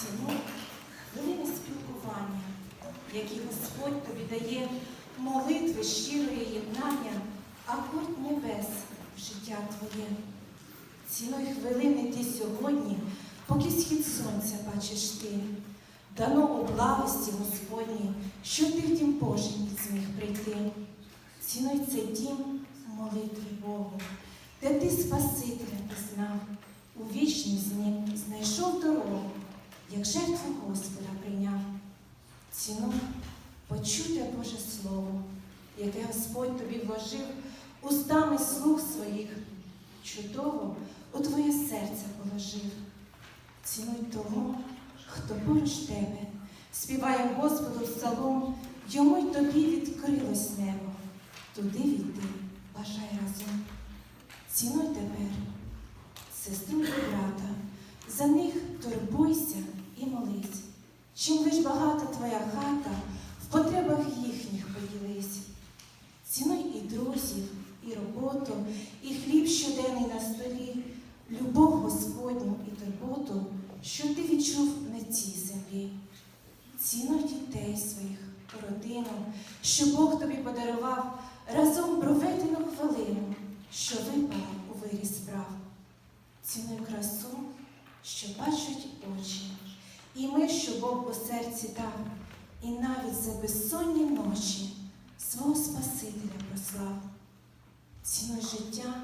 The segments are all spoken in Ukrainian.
Цінуй хвилини спілкування, які Господь тобі дає, молитви щирої єднання, акорд небес в життя твоє. Цінуй хвилини ти сьогодні, поки схід сонця бачиш ти. Дано у благості Господні, що ти в дім Божий зміг прийти. Цінуй цей дім молитви Богу, де ти Спасителя пізнав, у вічність з ним знайшов дорогу, як жертву Господа прийняв. Цінуй почуте Боже Слово, яке Господь тобі вложив устами слуг своїх, чудово у твоє серце положив. Цінуй того, хто поруч тебе, співає Господу псалом, йому й тобі відкрилось небо, туди війти бажай разом. Цінуй тепер, сестру і брата, за них турбуйся. Чим лиш багата твоя хата, в потребах їхніх поділись. Цінуй і друзів, і роботу, і хліб щоденний на столі, любов Господню і турботу, що ти відчув на цій землі. Цінуй дітей своїх, родину, що Бог тобі подарував разом проведену хвилину, що випала у вирі справ. Цінуй красу, що бачать очі, і ми, що Бог у серці дав, і навіть за безсонні ночі свого Спасителя прослав. Цінуй життя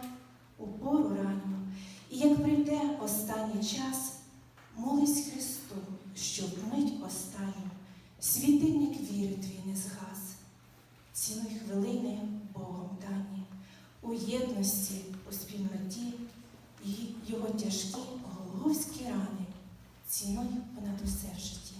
у пору ранню, і як прийде останній час, молись Христу, щоб мить останню світильник віри твій не згас. Цінуй хвилини Богом дані, у єдності, у спільноті, і його тяжкі голговські рани ціною понад усе в житті.